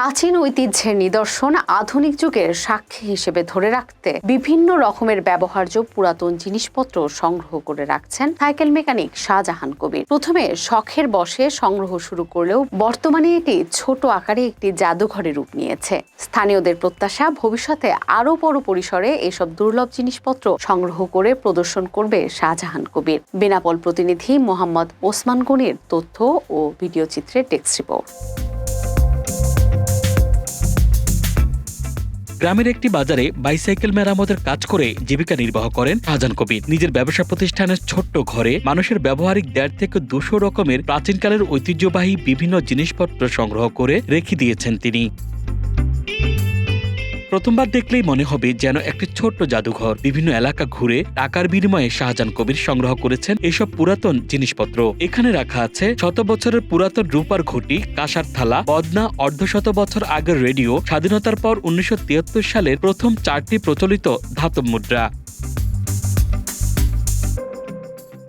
প্রাচীন ঐতিহ্যের নিদর্শন আধুনিক যুগের সাক্ষী হিসেবে ধরে রাখতে বিভিন্ন রকমের ব্যবহার্য পুরাতন জিনিসপত্র সংগ্রহ করে রাখছেন সাইকেল মেকানিক শাহজাহান কবির। প্রথমে শখের বসে সংগ্রহ শুরু করলেও বর্তমানে এটি ছোট আকারে একটি জাদুঘরে রূপ নিয়েছে। স্থানীয়দের প্রত্যাশা ভবিষ্যতে আরও বড় পরিসরে এসব দুর্লভ জিনিসপত্র সংগ্রহ করে প্রদর্শন করবে শাহজাহান কবির। বেনাপল প্রতিনিধি মোহাম্মদ ওসমান গনির তথ্য ও ভিডিও চিত্রের টেক্সট রিপোর্ট। গ্রামের একটি বাজারে বাইসাইকেল মেরামতের কাজ করে জীবিকা নির্বাহ করেন শাহজান কবির। নিজের ব্যবসা প্রতিষ্ঠানের ছোট্ট ঘরে মানুষের ব্যবহারিক দেড় থেকে দুশো রকমের প্রাচীনকালের ঐতিহ্যবাহী বিভিন্ন জিনিসপত্র সংগ্রহ করে রেখে দিয়েছেন তিনি। প্রথমবার দেখলেই মনে হবে যেন একটি ছোট্ট জাদুঘর। বিভিন্ন এলাকা ঘুরে টাকার বিনিময়ে শাহজাহান কবির সংগ্রহ করেছেন এসব পুরাতন জিনিসপত্র। এখানে রাখা আছে শত বছরের পুরাতন রূপার ঘটি, কাঁসার থালা পদনা অর্ধশত বছর আগের রেডিও, স্বাধীনতার পর উনিশশো তিয়াত্তর সালের প্রথম চারটি প্রচলিত ধাতব মুদ্রা।